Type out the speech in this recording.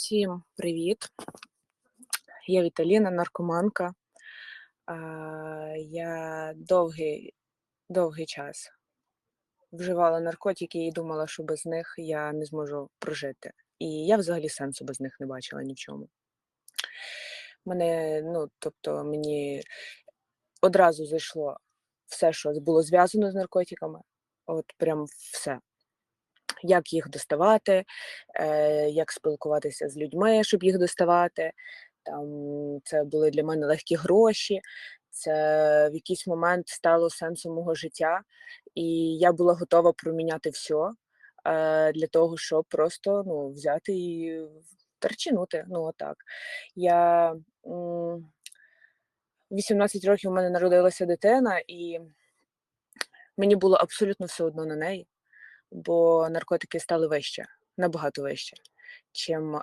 Всім привіт! Я Віталіна, наркоманка. Я довгий, довгий час вживала наркотики і думала, що без них я не зможу прожити. І я взагалі сенсу без них не бачила ні в чому. Мене, ну, тобто, мені одразу зайшло все, що було зв'язано з наркотиками. От прям все. Як їх доставати, е, як спілкуватися з людьми, щоб їх доставати. Там це були для мене легкі гроші, це в якийсь момент стало сенсом мого життя, і я була готова проміняти все для того, щоб просто ну, взяти і перечинути. Ну, отак. Я 18 років у мене народилася дитина, і мені було абсолютно все одно на неї, бо наркотики стали вище, набагато вище, чим